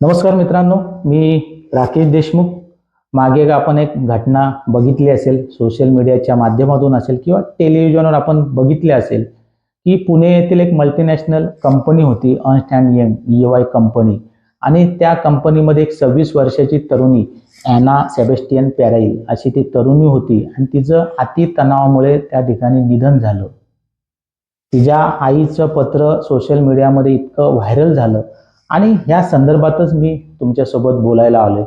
नमस्कार मित्रांनो मी राकेश देशमुख. मागे आपण एक घटना बघितली असेल सोशल मीडियाच्या माध्यमातून असेल किंवा टेलिव्हिजनवर आपण बघितले असेल की पुणे येथील एक मल्टीनॅशनल कंपनी होती Ernst and Young E Y company आणि त्या कंपनीमध्ये एक सव्वीस वर्षाची तरुणी ॲना सेबेस्टियन पॅराईल अशी ती तरुणी होती. आणि तिचं अति तणावामुळे त्या ठिकाणी निधन झालं. तिच्या आईचं पत्र सोशल मीडियामध्ये इतकं व्हायरल झालं आणि ह्या संदर्भातच मी तुमच्यासोबत बोलायला आले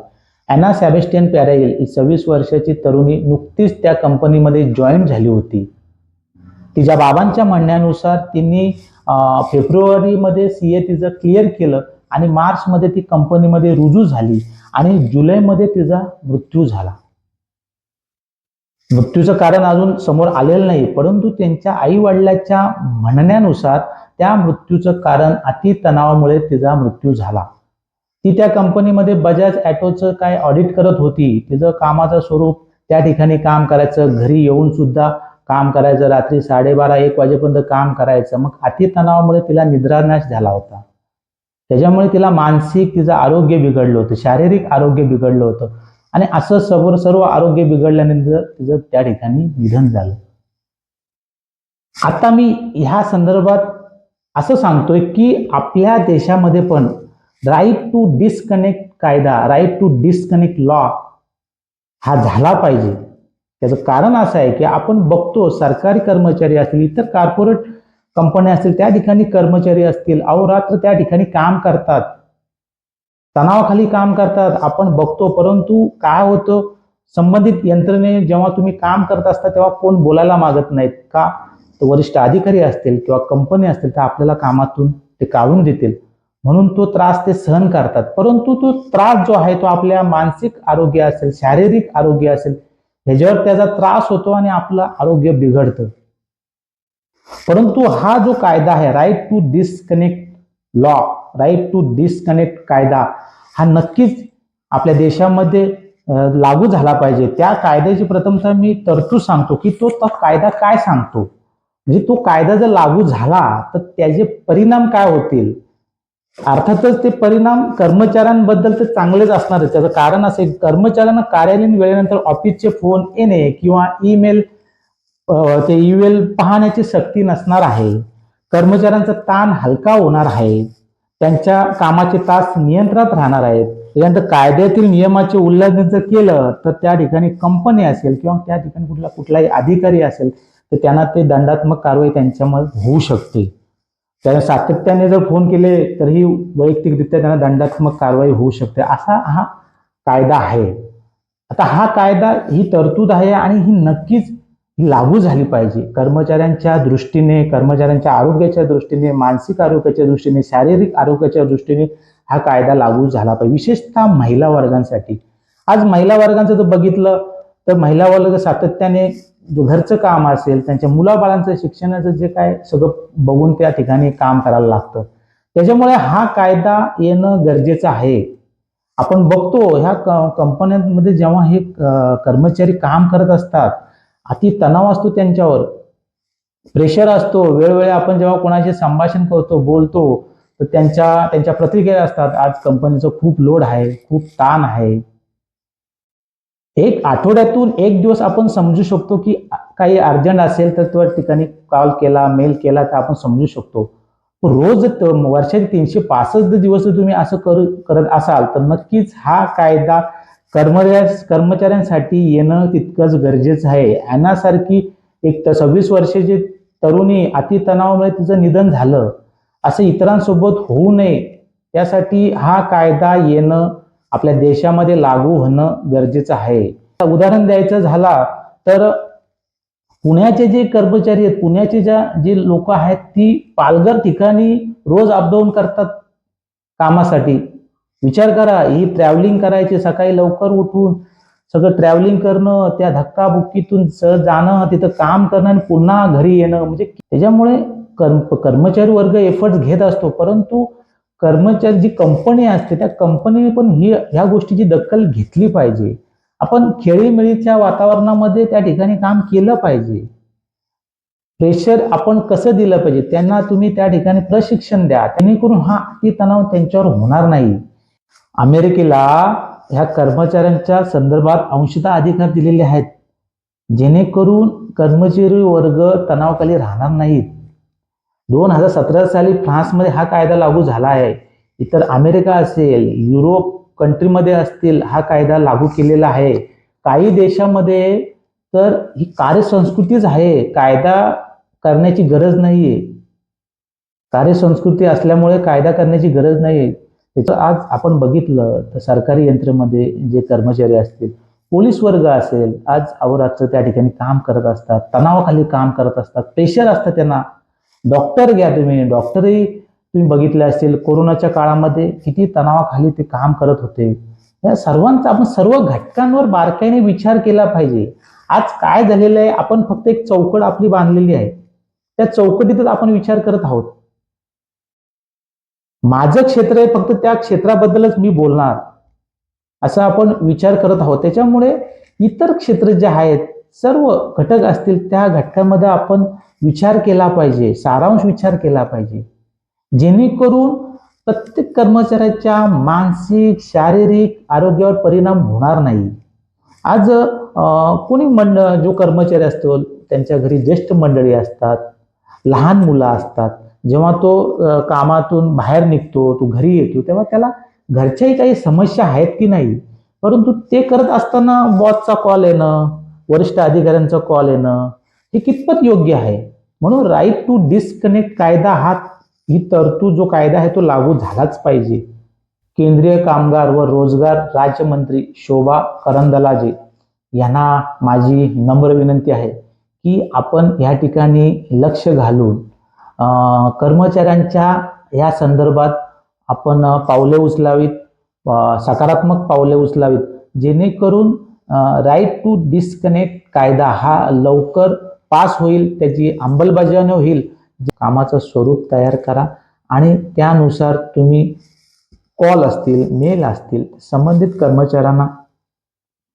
ॲना सॅबेस्टियन पॅराईल ही सव्वीस वर्षाची तरुणी नुकतीच त्या कंपनीमध्ये जॉईन झाली होती. तिच्या बाबांच्या म्हणण्यानुसार तिने फेब्रुवारीमध्ये सी ए तिचं क्लिअर केलं आणि मार्चमध्ये ती कंपनीमध्ये रुजू झाली आणि जुलैमध्ये तिचा मृत्यू झाला. मृत्यूचं कारण अजून समोर आलेलं नाही परंतु त्यांच्या आई वडिलाच्या म्हणण्यानुसार त्या मृत्यूचं कारण अति तणावामुळे तिचा मृत्यू झाला. ती त्या कंपनीमध्ये बजाज ॲटोचं काय ऑडिट करत होती तिचं कामाचं स्वरूप त्या ठिकाणी काम करायचं घरी येऊन सुद्धा काम करायचं रात्री साडेबारा एक वाजेपर्यंत काम करायचं मग अति तणावामुळे तिला निद्रानाश झाला होता. त्याच्यामुळे तिला मानसिक तिचं आरोग्य बिघडलं होतं शारीरिक आरोग्य बिघडलं होतं. आणि असं सर्व सर्व आरोग्य बिघडल्यानंतर तिचं त्या ठिकाणी निधन झालं. आता मी ह्या संदर्भात असं सांगतोय की आपल्या देशामध्ये पण राईट टू डिस्कनेक्ट कायदा राईट टू डिस्कनेक्ट लॉ हा झाला पाहिजे. त्याचं कारण असं आहे की आपण बघतो सरकारी कर्मचारी असतील इतर कॉर्पोरेट कंपन्या असतील त्या ठिकाणी कर्मचारी असतील अहोरात्र त्या ठिकाणी काम करतात. तणावाखाली काम करतात आपण बघतो परंतु काय होतं संबंधित यंत्रणे जेव्हा तुम्ही काम करत असता तेव्हा कोण बोलायला मागत नाहीत का? तर वरिष्ठ अधिकारी असतील किंवा कंपनी असतील तर आपल्याला कामातून ते काढून देतील. म्हणून तो त्रास ते सहन करतात. परंतु तो त्रास जो आहे तो आपल्या मानसिक आरोग्य असेल शारीरिक आरोग्य असेल ह्याच्यावर त्याचा त्रास होतो आणि आपलं आरोग्य बिघडतं. परंतु हा जो कायदा आहे right to disconnect law right to disconnect कायदा हा नक्कीच आपल्या देशामध्ये लागू झाला पाहिजे. त्या कायद्याची प्रथमतः मी तरतूद सांगतो की तो तो कायदा काय सांगतो? म्हणजे तो कायदा जर लागू झाला तर त्याचे परिणाम काय होतील? अर्थातच ते परिणाम कर्मचाऱ्यांबद्दल तर चांगलेच असणार त्याचं कारण असेल कर्मचाऱ्यांना कार्यालयीन वेळेनंतर ऑफिसचे फोन येणे किंवा ईमेल ते ईमेल पाहण्याची सक्ती नसणार आहे. कर्मचाऱ्यांचा ताण हलका होणार आहे. त्यांच्या कामाचे तास नियंत्रणात राहणार आहेत. त्याच्यानंतर कायद्यातील नियमाचे उल्लंघन जर केलं तर त्या ठिकाणी कंपनी असेल किंवा त्या ठिकाणी कुठला कुठलाही अधिकारी असेल तर त्यांना ते दंडात्मक कारवाई त्यांच्यामध्ये होऊ शकते. त्याने सातत्याने जर फोन केले तरीही वैयक्तिकरित्या त्यांना दंडात्मक कारवाई होऊ शकते. असा हा कायदा आहे. आता हा कायदा ही तरतूद आहे आणि ही नक्कीच ही लागू झाली पाहिजे. कर्मचाऱ्यांच्या दृष्टीने कर्मचाऱ्यांच्या आरोग्याच्या दृष्टीने मानसिक आरोग्याच्या दृष्टीने शारीरिक आरोग्याच्या दृष्टीने हा कायदा लागू झाला पाहिजे. विशेषतः महिला वर्गांसाठी. आज महिला वर्गांचं जर बघितलं तर महिला वर्ग सातत्याने जो घरचं काम असेल त्यांच्या मुलाबाळांचं शिक्षणाचं जे काय सगळं बघून त्या ठिकाणी काम करायला लागतं. त्याच्यामुळे हा कायदा येणं गरजेचं आहे. आपण बघतो ह्या क- कंपन्यांमध्ये जेव्हा हे कर्मचारी काम करत असतात अति तणाव असतो त्यांच्यावर. प्रेशर असतो. वेळोवेळी आपण जेव्हा कोणाशी संभाषण करतो बोलतो तर त्यांच्या त्यांच्या प्रतिक्रिया असतात आज कंपनीचं खूप लोड आहे खूप ताण आहे. एक आठवड्यातून एक दिवस आपण समजू शकतो की काही अर्जंट असेल तर त्या ठिकाणी कॉल केला मेल केला तर आपण समजू शकतो. रोज वर्षाचे तीनशे पासष्ट दिवस तुम्ही असं करू करत असाल तर नक्कीच हा कायदा कर्मचाऱ्या कर्मचाऱ्यांसाठी येणं तितकंच गरजेचं आहे. अॅनासारखी एक तर सव्वीस वर्षाची तरुणी अतितणावामुळे तिचं निधन झालं. असं इतरांसोबत होऊ नये. त्यासाठी हा कायदा येणं आपल्या देशामध्ये लागू होणं गरजेचं आहे. उदाहरण द्यायचं झाला तर पुण्याचे जे कर्मचारी आहेत पुण्याचे ज्या जे लोक आहेत ती पालघर ठिकाणी रोज अपडाऊन करतात कामासाठी. विचार करा ही ट्रॅव्हलिंग करायची सकाळी लवकर उठून सगळं ट्रॅव्हलिंग करणं त्या धक्काबुक्कीतून सहज जाणं तिथं काम करणं आणि पुन्हा घरी येणं म्हणजे त्याच्यामुळे कर्म कर्मचारी वर्ग एफर्ट्स घेत असतो परंतु कर्मचारी जी कंपनी असते त्या कंपनीने पण ही ह्या गोष्टीची दखल घेतली पाहिजे. आपण खेळीमेळीच्या वातावरणामध्ये त्या ठिकाणी काम केलं पाहिजे. प्रेशर आपण कसं दिलं पाहिजे त्यांना तुम्ही त्या ठिकाणी प्रशिक्षण द्या. जेणेकरून हा अति तणाव त्यांच्यावर होणार नाही. अमेरिकेला ह्या कर्मचाऱ्यांच्या संदर्भात अंशतः अधिकार दिलेले आहेत. जेणेकरून कर्मचारी वर्ग तणावाखाली राहणार नाहीत. दोन हजार सतरा साली फ्रान्समध्ये हा कायदा लागू झाला आहे. इतर अमेरिका असेल युरोप कंट्रीमध्ये असतील हा कायदा लागू केलेला आहे. काही देशामध्ये तर ही कार्यसंस्कृतीच आहे. कायदा करण्याची गरज नाहीये. कार्यसंस्कृती असल्यामुळे कायदा करण्याची गरज नाही त्याचं आज आपण बघितलं तर सरकारी यंत्रेमध्ये जे कर्मचारी असतील पोलीस वर्ग असेल आज अहोरात्र त्या ठिकाणी काम करत असतात तणावाखाली काम करत असतात प्रेशर असतं त्यांना. डॉक्टर घ्या तुम्ही डॉक्टरही तुम्ही बघितले असतील कोरोनाच्या काळामध्ये किती तणावाखाली ते काम करत होते. या सर्वांचा आपण सर्व घटकांवर बारकाईने विचार केला पाहिजे. आज काय झालेलं आहे आपण फक्त एक चौकट आपली बांधलेली आहे. त्या चौकटीतच आपण विचार करत आहोत. माझं क्षेत्र आहे फक्त त्या क्षेत्राबद्दलच मी बोलणार. असं आपण विचार करत आहोत. त्याच्यामुळे इतर क्षेत्र जे आहेत सर्व घटक असतील त्या घटकांमध्ये आपण विचार केला पाहिजे सारांश विचार केला पाहिजे. जेणेकरून प्रत्येक कर्मचाऱ्याच्या मानसिक शारीरिक आरोग्यावर परिणाम होणार नाही. आज कोणी मंड जो कर्मचारी असतो त्यांच्या घरी ज्येष्ठ मंडळी असतात लहान मुलं असतात जेव्हा तो कामातून बाहेर निघतो तो घरी येतो तेव्हा त्याला घरच्याही काही समस्या आहेत की नाही? परंतु ते करत असताना बॉसचा कॉल येणं वरिष्ठ अधिकाऱ्यांचा कॉल येणं हे कितपत योग्य आहे? म्हणून राईट टू डिस्कनेक्ट कायदा हा ही तरतूद जो कायदा आहे तो लागू झालाच पाहिजे. केंद्रीय कामगार व रोजगार राज्यमंत्री शोभा करंदलाजे यांना माझी नम्र विनंती आहे की आपण या ठिकाणी लक्ष घालून कर्मचाऱ्यांच्या या संदर्भात आपण पावले उचलावीत सकारात्मक पावले उचलावीत जेणेकरून राईट टू डिस्कनेक्ट कायदा हा लवकर पास होईल त्याची अंमलबजावणी होईल. कामाचं स्वरूप तयार करा आणि त्यानुसार तुम्ही कॉल असतील मेल असतील संबंधित कर्मचाऱ्यांना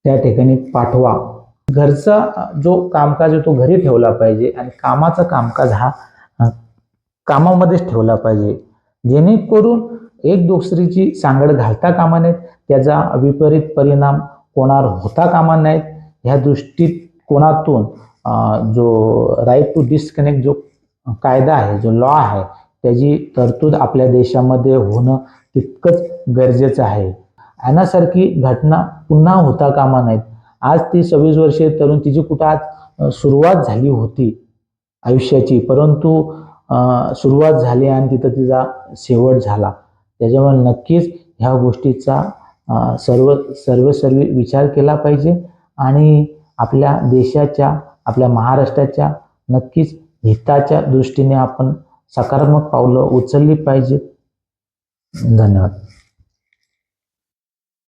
त्या ठिकाणी पाठवा. घरचा जो कामकाज आहे तो घरी ठेवला पाहिजे आणि कामाचा कामकाज हा कामामध्येच ठेवला पाहिजे. जेणेकरून एक दुसरीची सांगड घालता कामा नयेत त्याचा विपरीत परिणाम कोणावर होता कामा नाहीत ह्या दृष्टीत कोणातून जो राईट टू डिस्कनेक्ट जो कायदा आहे जो लॉ आहे त्याची तरतूद आपल्या देशामध्ये होणं तितकंच गरजेचं आहे. यानासारखी घटना पुन्हा होता कामा नाहीत आज ती सव्वीस वर्षे तरुण तिची कुठं आज सुरुवात झाली होती आयुष्याची परंतु सुरुवात झाली आणि तिथं तिचा शेवट झाला. त्याच्यामुळे नक्कीच ह्या गोष्टीचा सर्व सर्व विचार केला पाहिजे आणि आपल्या देशाच्या आपल्या महाराष्ट्राच्या नक्कीच हिताच्या दृष्टीने आपण सकारात्मक पावलं उचलली पाहिजेत. धन्यवाद.